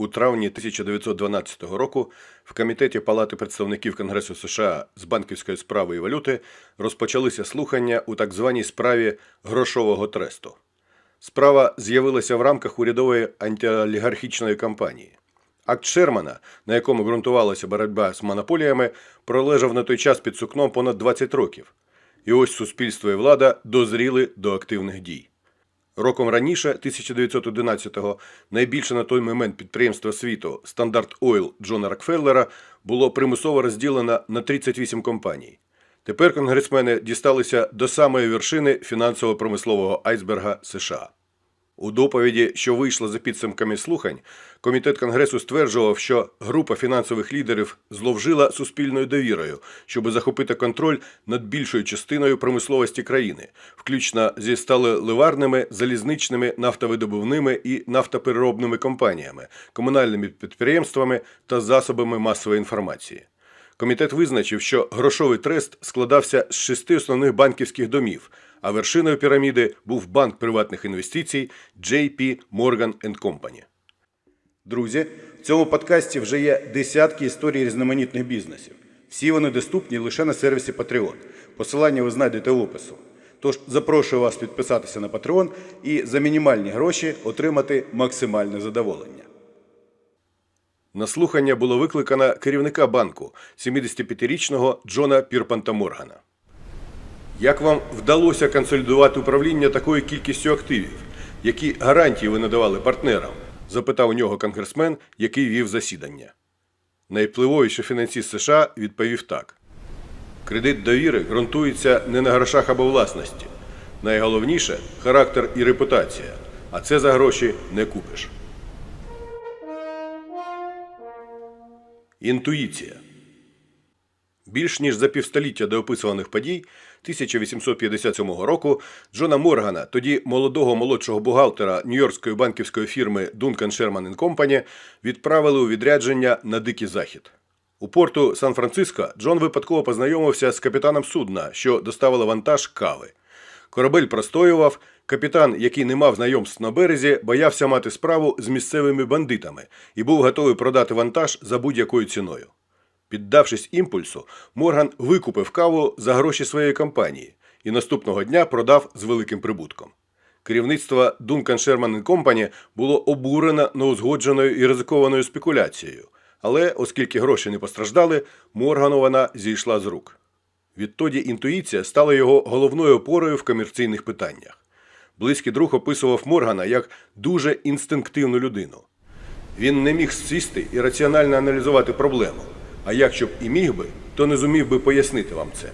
У травні 1912 року в комітеті Палати представників Конгресу США з банківської справи і валюти розпочалися слухання у так званій справі грошового тресту. Справа з'явилася в рамках урядової антиолігархічної кампанії. Акт Шермана, на якому ґрунтувалася боротьба з монополіями, пролежав на той час під сукном понад 20 років. І ось суспільство і влада дозріли до активних дій. Роком раніше, 1911-го, найбільше на той момент підприємство світу Стандарт Ойл Джона Рокфеллера було примусово розділено на 38 компаній. Тепер конгресмени дісталися до самої вершини фінансово-промислового айсберга США. У доповіді, що вийшла за підсумками слухань, комітет Конгресу стверджував, що група фінансових лідерів зловжила суспільною довірою, щоб захопити контроль над більшою частиною промисловості країни, включно зі сталеливарними, залізничними, нафтовидобувними і нафтопереробними компаніями, комунальними підприємствами та засобами масової інформації. Комітет визначив, що грошовий трест складався з шести основних банківських домів, а вершиною піраміди був банк приватних інвестицій JP Morgan Company. Друзі, в цьому подкасті вже є десятки історій різноманітних бізнесів. Всі вони доступні лише на сервісі Patreon. Посилання ви знайдете в опису. Тож запрошую вас підписатися на Patreon і за мінімальні гроші отримати максимальне задоволення. На слухання було викликано керівника банку 75-річного Джона Пірпанта Моргана. Як вам вдалося консолідувати управління такою кількістю активів? Які гарантії ви надавали партнерам? запитав у нього конгресмен, який вів засідання. Найвпливовіший фінансіст США відповів так: кредит довіри ґрунтується не на грошах або власності. Найголовніше характер і репутація, а це за гроші не купиш. Інтуїція. Більш ніж за півстоліття до описуваних подій 1857 року Джона Моргана, тоді молодого молодшого бухгалтера нью-йоркської банківської фірми Duncan Sherman Company, відправили у відрядження на Дикий Захід. У порту Сан-Франциско Джон випадково познайомився з капітаном судна, що доставило вантаж кави. Корабель простоював. Капітан, який не мав знайомств на березі, боявся мати справу з місцевими бандитами і був готовий продати вантаж за будь-якою ціною. Піддавшись імпульсу, Морган викупив каву за гроші своєї компанії і наступного дня продав з великим прибутком. Керівництво Duncan Sherman Company було обурено неузгодженою і ризикованою спекуляцією, але, оскільки гроші не постраждали, Моргану вона зійшла з рук. Відтоді інтуїція стала його головною опорою в комерційних питаннях. Близький друг описував Моргана як дуже інстинктивну людину. Він не міг сісти і раціонально аналізувати проблему, а якщо б і міг би, то не зумів би пояснити вам це.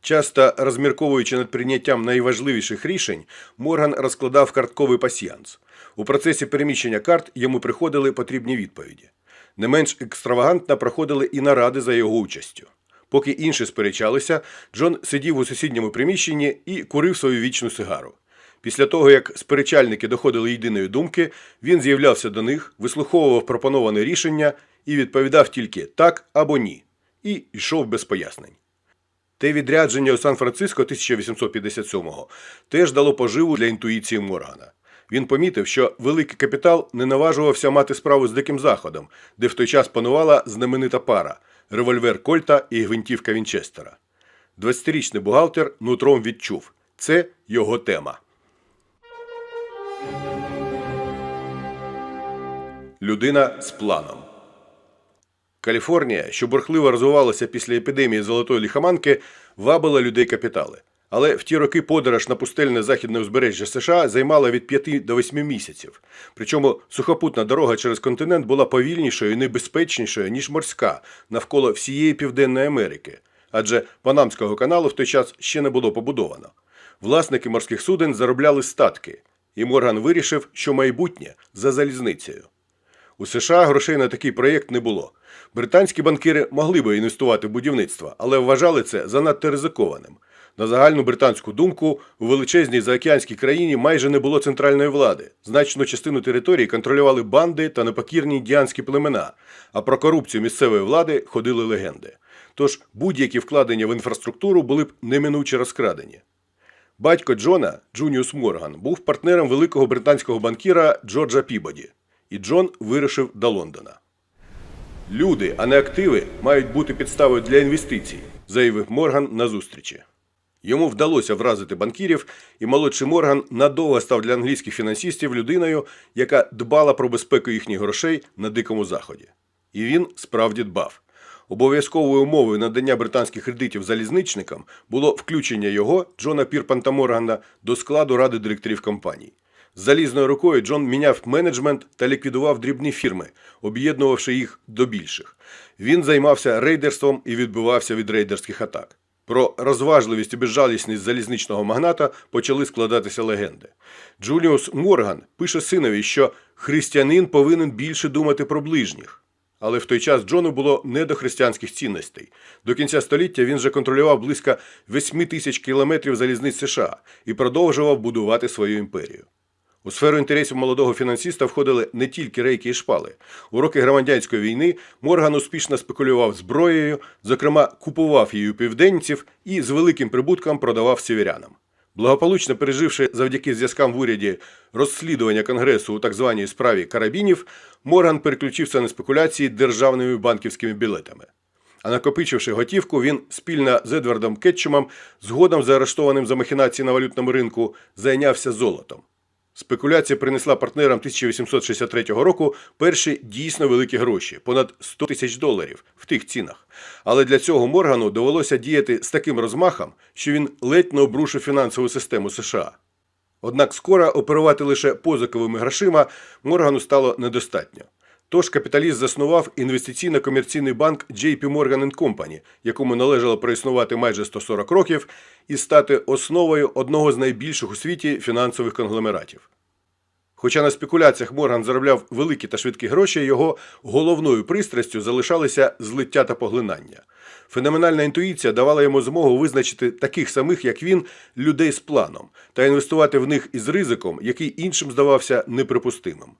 Часто розмірковуючи над прийняттям найважливіших рішень, Морган розкладав картковий пасіянс. У процесі переміщення карт йому приходили потрібні відповіді. Не менш екстравагантно проходили і наради за його участю. Поки інші сперечалися, Джон сидів у сусідньому приміщенні і курив свою вічну сигару. Після того, як сперечальники доходили єдиної думки, він з'являвся до них, вислуховував пропоноване рішення і відповідав тільки так або ні, і йшов без пояснень. Те відрядження у Сан-Франциско 1857-го теж дало поживу для інтуїції Моргана. Він помітив, що великий капітал не наважувався мати справу з диким заходом, де в той час панувала знаменита пара револьвер Кольта і гвинтівка Вінчестера. 20-річний бухгалтер нутром відчув це його тема. Людина з планом. Каліфорнія, що бурхливо розвивалася після епідемії золотої ліхоманки, вабила людей капітали. Але в ті роки подорож на пустельне західне узбережжя США займала від 5 до 8 місяців. Причому сухопутна дорога через континент була повільнішою і небезпечнішою, ніж морська, навколо всієї Південної Америки. Адже Панамського каналу в той час ще не було побудовано. Власники морських суден заробляли статки, і Морган вирішив, що майбутнє за залізницею. У США грошей на такий проєкт не було. Британські банкіри могли би інвестувати в будівництво, але вважали це занадто ризикованим. На загальну британську думку, у величезній заокеанській країні майже не було центральної влади. Значну частину території контролювали банди та непокірні індіанські племена, а про корупцію місцевої влади ходили легенди. Тож будь-які вкладення в інфраструктуру були б неминуче розкрадені. Батько Джона, Джуніус Морган, був партнером великого британського банкіра Джорджа Пібоді. І Джон вирушив до Лондона. Люди, а не активи, мають бути підставою для інвестицій, заявив Морган на зустрічі. Йому вдалося вразити банкірів, і молодший Морган надовго став для англійських фінансистів людиною, яка дбала про безпеку їхніх грошей на дикому заході. І він справді дбав. Обов'язковою умовою надання британських кредитів залізничникам було включення його, Джона Пірпанта Моргана, до складу ради директорів компаній. Залізною рукою Джон міняв менеджмент та ліквідував дрібні фірми, об'єднувавши їх до більших. Він займався рейдерством і відбивався від рейдерських атак. Про розважливість і безжалісність залізничного магната почали складатися легенди. Джуліус Морган пише синові, що християнин повинен більше думати про ближніх. Але в той час Джону було не до християнських цінностей. До кінця століття він вже контролював близько 8 тисяч кілометрів залізниць США і продовжував будувати свою імперію. У сферу інтересів молодого фінансиста входили не тільки рейки і шпали. У роки громадянської війни Морган успішно спекулював зброєю, зокрема, купував її у південців і з великим прибутком продавав сіверянам. Благополучно переживши завдяки зв'язкам в уряді розслідування Конгресу у так званій справі карабінів, Морган переключився на спекуляції державними банківськими білетами. А накопичивши готівку, він спільно з Едвардом Кетчумом, згодом заарештованим за махінації на валютному ринку, зайнявся золотом. Спекуляція принесла партнерам 1863 року перші дійсно великі гроші понад 100 тисяч доларів в тих цінах. Але для цього Моргану довелося діяти з таким розмахом, що він ледь не обрушив фінансову систему США. Однак скоро оперувати лише позиковими грошима Моргану стало недостатньо. Тож капіталіст заснував інвестиційно-комерційний банк JP Morgan Company, якому належало проіснувати майже 140 років, і стати основою одного з найбільших у світі фінансових конгломератів. Хоча на спекуляціях Морган заробляв великі та швидкі гроші, його головною пристрастю залишалися злиття та поглинання. Феноменальна інтуїція давала йому змогу визначити таких самих, як він, людей з планом, та інвестувати в них із ризиком, який іншим здавався неприпустимим.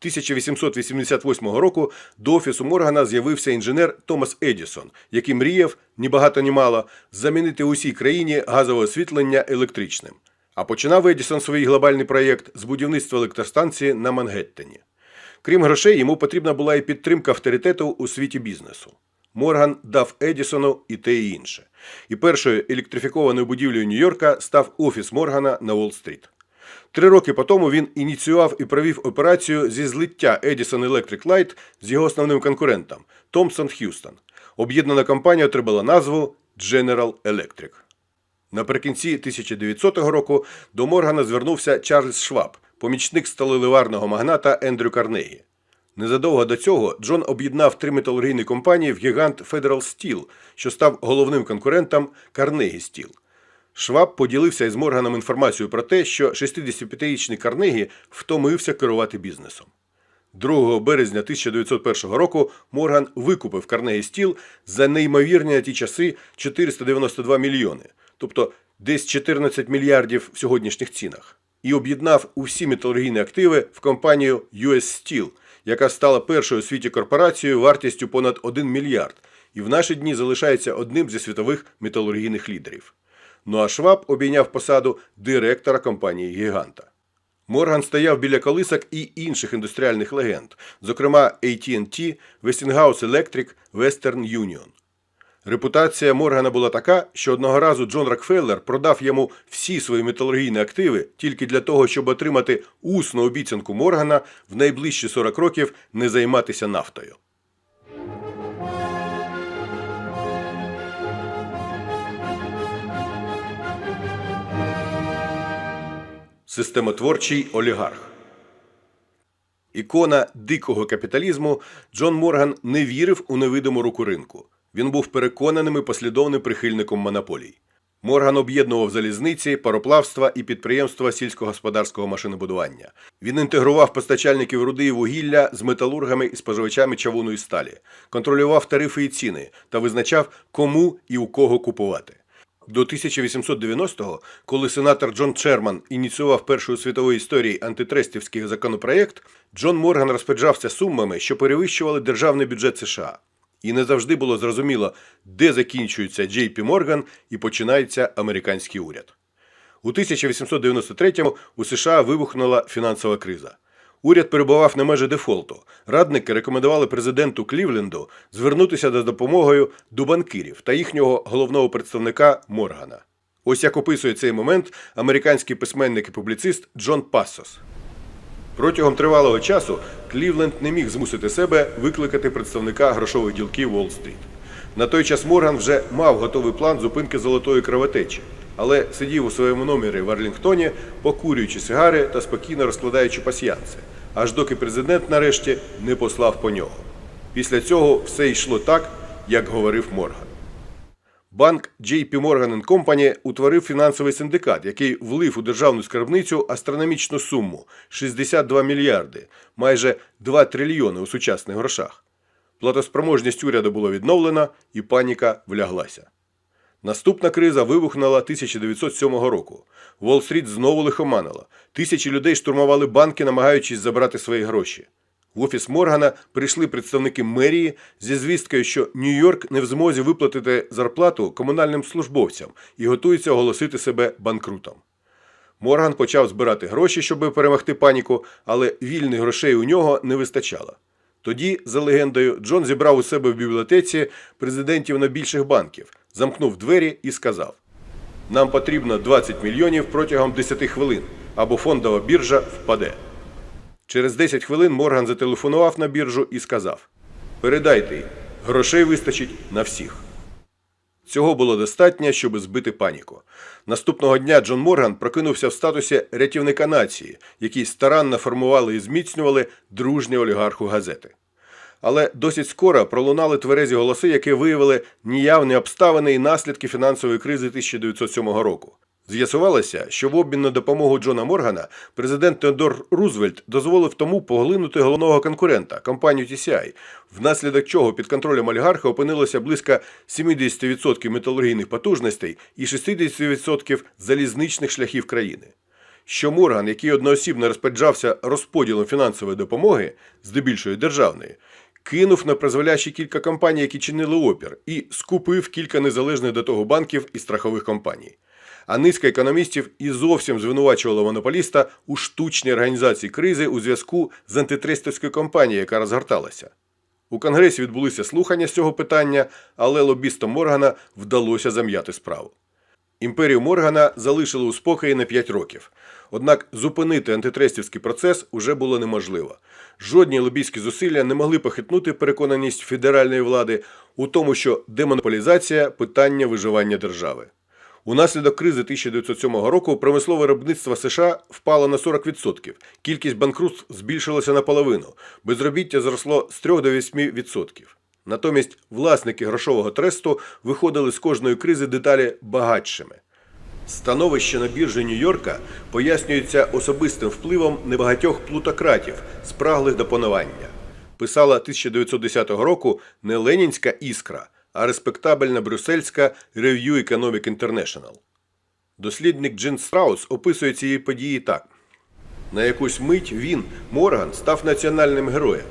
1888 року до офісу Моргана з'явився інженер Томас Едісон, який мріяв, ні багато ні мало, замінити усій країні газове освітлення електричним. А починав Едісон свій глобальний проєкт з будівництва електростанції на Мангеттені. Крім грошей, йому потрібна була і підтримка авторитету у світі бізнесу. Морган дав Едісону і те і інше. І першою електрифікованою будівлею Нью-Йорка став офіс Моргана на Уолл-стріт. Три роки по тому він ініціював і провів операцію зі злиття Edison Electric Light з його основним конкурентом Thomson Houston. Об'єднана компанія отримала назву General Electric. Наприкінці 1900 року до Моргана звернувся Чарльз Шваб, помічник сталеливарного магната Ендрю Карнегі. Незадовго до цього Джон об'єднав три металургійні компанії в гігант Federal Steel, що став головним конкурентом Carnegie Steel. Шваб поділився із Морганом інформацією про те, що 65-річний Карнегі втомився керувати бізнесом. 2 березня 1901 року Морган викупив Карнегі Стіл за неймовірні на ті часи 492 мільйони, тобто десь 14 мільярдів в сьогоднішніх цінах, і об'єднав усі металургійні активи в компанію US Steel, яка стала першою у світі корпорацією вартістю понад 1 мільярд, і в наші дні залишається одним зі світових металургійних лідерів. Ну а Шваб обійняв посаду директора компанії Гіганта. Морган стояв біля колисок і інших індустріальних легенд, зокрема AT&T, Westinghouse Electric, Western Union. Репутація Моргана була така, що одного разу Джон Рокфеллер продав йому всі свої металургійні активи тільки для того, щоб отримати усну обіцянку Моргана в найближчі 40 років не займатися нафтою. Системотворчий олігарх. Ікона дикого капіталізму Джон Морган не вірив у невидиму руку ринку. Він був переконаним і послідовним прихильником монополій. Морган об'єднував залізниці, пароплавства і підприємства сільськогосподарського машинобудування. Він інтегрував постачальників руди і вугілля з металургами і споживачами чавуну і сталі, контролював тарифи і ціни та визначав, кому і у кого купувати. До 1890-го, коли сенатор Джон Черман ініціював першу у світовій історії антитрестівський законопроєкт, Джон Морган розпоряджався сумами, що перевищували державний бюджет США. І не завжди було зрозуміло, де закінчується Джей Морган і починається американський уряд. У 1893-му у США вибухнула фінансова криза. Уряд перебував на межі дефолту. Радники рекомендували президенту Клівленду звернутися за допомогою до банкірів та їхнього головного представника Моргана. Ось як описує цей момент американський письменник і публіцист Джон Пассос. Протягом тривалого часу Клівленд не міг змусити себе викликати представника грошових ділків Уолл-стріт. На той час Морган вже мав готовий план зупинки золотої кровотечі, але сидів у своєму номері в Арлінгтоні, покурюючи сигари та спокійно розкладаючи пасьянси, аж доки президент нарешті не послав по нього. Після цього все йшло так, як говорив Морган. Банк JP Morgan Company утворив фінансовий синдикат, який влив у державну скарбницю астрономічну суму 62 мільярди, майже 2 трильйони у сучасних грошах. Платоспроможність уряду було відновлено, і паніка вляглася. Наступна криза вибухнула 1907 року. Уолл-стріт знову лихоманила. Тисячі людей штурмували банки, намагаючись забрати свої гроші. В офіс Моргана прийшли представники мерії зі звісткою, що Нью-Йорк не в змозі виплатити зарплату комунальним службовцям і готується оголосити себе банкрутом. Морган почав збирати гроші, щоб перемогти паніку, але вільних грошей у нього не вистачало. Тоді, за легендою, Джон зібрав у себе в бібліотеці президентів найбільших банків, замкнув двері і сказав: Нам потрібно 20 мільйонів протягом 10 хвилин, або фондова біржа впаде. Через 10 хвилин Морган зателефонував на біржу і сказав: Передайте грошей вистачить на всіх. Цього було достатньо, щоб збити паніку. Наступного дня Джон Морган прокинувся в статусі рятівника нації, який старанно формували і зміцнювали дружні олігарху газети. Але досить скоро пролунали тверезі голоси, які виявили ніявні обставини і наслідки фінансової кризи 1907 року. З'ясувалося, що в обмін на допомогу Джона Моргана президент Теодор Рузвельт дозволив тому поглинути головного конкурента компанію TCI, внаслідок чого під контролем олігарха опинилося близько 70% металургійних потужностей і 60% залізничних шляхів країни. Що Морган, який одноосібно розпоряджався розподілом фінансової допомоги, здебільшої державної, кинув на призволяще кілька компаній, які чинили опір, і скупив кілька незалежних до того банків і страхових компаній а низка економістів і зовсім звинувачувала монополіста у штучній організації кризи у зв'язку з антитрестовською кампанією, яка розгорталася. У Конгресі відбулися слухання з цього питання, але лобістам Моргана вдалося зам'яти справу. Імперію Моргана залишили у спокої на 5 років. Однак зупинити антитрестівський процес уже було неможливо. Жодні лобійські зусилля не могли похитнути переконаність федеральної влади у тому, що демонополізація питання виживання держави. Унаслідок кризи 1907 року промислове виробництво США впало на 40%, кількість банкрутств збільшилася наполовину, безробіття зросло з 3 до 8%. Натомість власники грошового тресту виходили з кожної кризи деталі багатшими. Становище на біржі Нью-Йорка пояснюється особистим впливом небагатьох плутократів, спраглих до панування. Писала 1910 року не Ленінська іскра а респектабельна брюссельська Review Economic International. Дослідник Джин Страус описує ці події так: на якусь мить він, Морган, став національним героєм.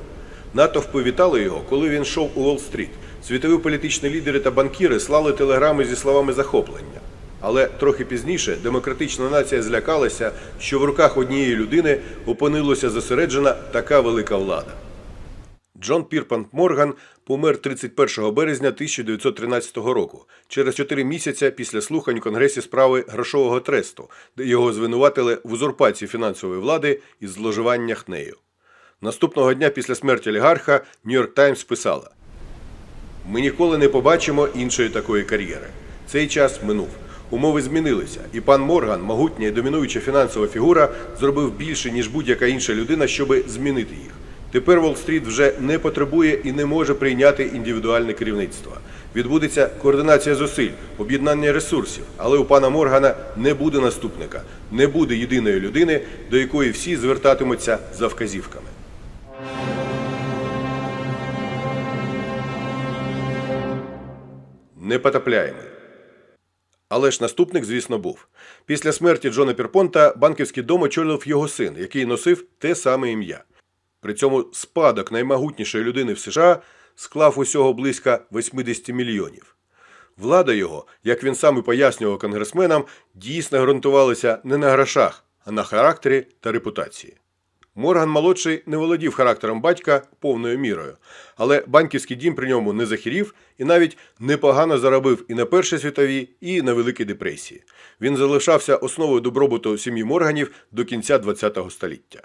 Натовпи вітали його, коли він йшов у Уолл-стріт. Світові політичні лідери та банкіри слали телеграми зі словами захоплення. Але трохи пізніше демократична нація злякалася, що в руках однієї людини опинилася зосереджена така велика влада. Джон Пірпант Морган помер 31 березня 1913 року, через 4 місяці після слухань у Конгресі справи грошового тресту, де його звинуватили в узурпації фінансової влади і зловживаннях нею. Наступного дня після смерті олігарха Нью-Йорк Таймс писала: Ми ніколи не побачимо іншої такої кар'єри. Цей час минув. Умови змінилися, і пан Морган, могутня і домінуюча фінансова фігура, зробив більше, ніж будь-яка інша людина, щоби змінити їх. Тепер Уолл-стріт вже не потребує і не може прийняти індивідуальне керівництво. Відбудеться координація зусиль, об'єднання ресурсів, але у пана Моргана не буде наступника, не буде єдиної людини, до якої всі звертатимуться за вказівками. Непотопляємий. Але ж наступник, звісно, був. Після смерті Джона Пірпонта банківський дом очолив його син, який носив те саме ім'я. При цьому спадок наймогутнішої людини в США склав усього близько 80 мільйонів. Влада його, як він сам і пояснював конгресменам, дійсно ґрунтувалася не на грошах, а на характері та репутації. Морган молодший не володів характером батька повною мірою, але банківський дім при ньому не захирів і навіть непогано заробив і на Першій світовій, і на Великій депресії. Він залишався основою добробуту сім'ї Морганів до кінця ХХ століття.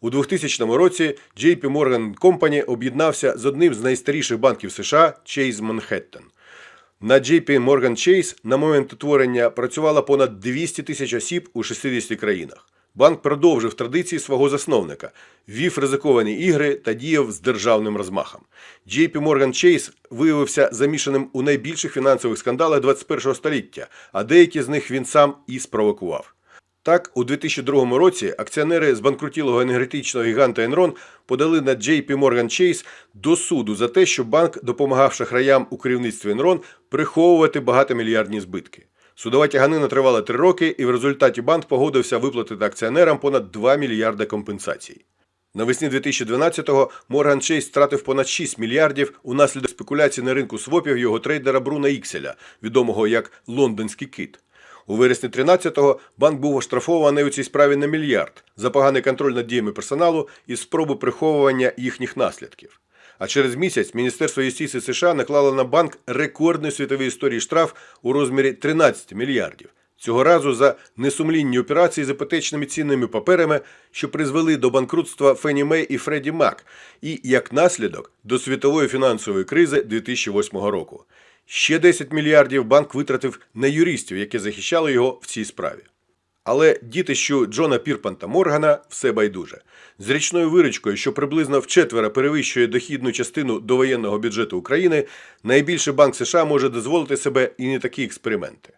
У 2000 році JP Morgan Company об'єднався з одним з найстаріших банків США Chase Manhattan. На JP Morgan Chase на момент утворення працювало понад 200 тисяч осіб у 60 країнах. Банк продовжив традиції свого засновника, вів ризиковані ігри та діяв з державним розмахом. JP Morgan Chase виявився замішаним у найбільших фінансових скандалах 21 століття, а деякі з них він сам і спровокував. Так, у 2002 році акціонери з банкрутілого енергетичного гіганта Enron подали на JP Morgan Chase до суду за те, що банк допомагав шахраям у керівництві Enron приховувати багатомільярдні збитки. Судова тяганина тривала три роки, і в результаті банк погодився виплатити акціонерам понад 2 мільярда компенсацій. Навесні 2012-го Морган Чейз стратив понад 6 мільярдів унаслідок спекуляцій на ринку свопів його трейдера Бруна Ікселя, відомого як Лондонський кит. У вересні 13-го банк був оштрафований у цій справі на мільярд за поганий контроль над діями персоналу і спроби приховування їхніх наслідків. А через місяць Міністерство юстиції США наклало на банк рекордний в світовій історії штраф у розмірі 13 мільярдів. Цього разу за несумлінні операції з іпотечними цінними паперами, що призвели до банкрутства Фенні Мей і Фредді Мак, і як наслідок до світової фінансової кризи 2008 року. Ще 10 мільярдів банк витратив на юристів, які захищали його в цій справі. Але дітищу Джона Пірпанта Моргана все байдуже. З річною виручкою, що приблизно вчетверо перевищує дохідну частину довоєнного бюджету України, найбільший банк США може дозволити себе і не такі експерименти.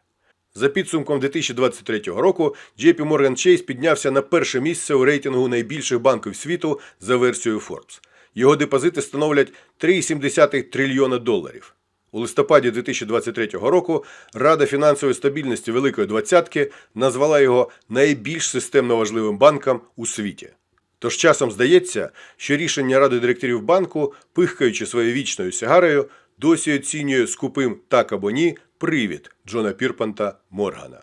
За підсумком 2023 року JP Morgan Chase піднявся на перше місце у рейтингу найбільших банків світу за версією Forbes. Його депозити становлять 3,7 трильйона доларів. У листопаді 2023 року Рада фінансової стабільності Великої Двадцятки назвала його найбільш системно важливим банком у світі. Тож часом здається, що рішення Ради директорів банку, пихкаючи своєю вічною сигарою, досі оцінює скупим так або ні привід Джона Пірпанта Моргана.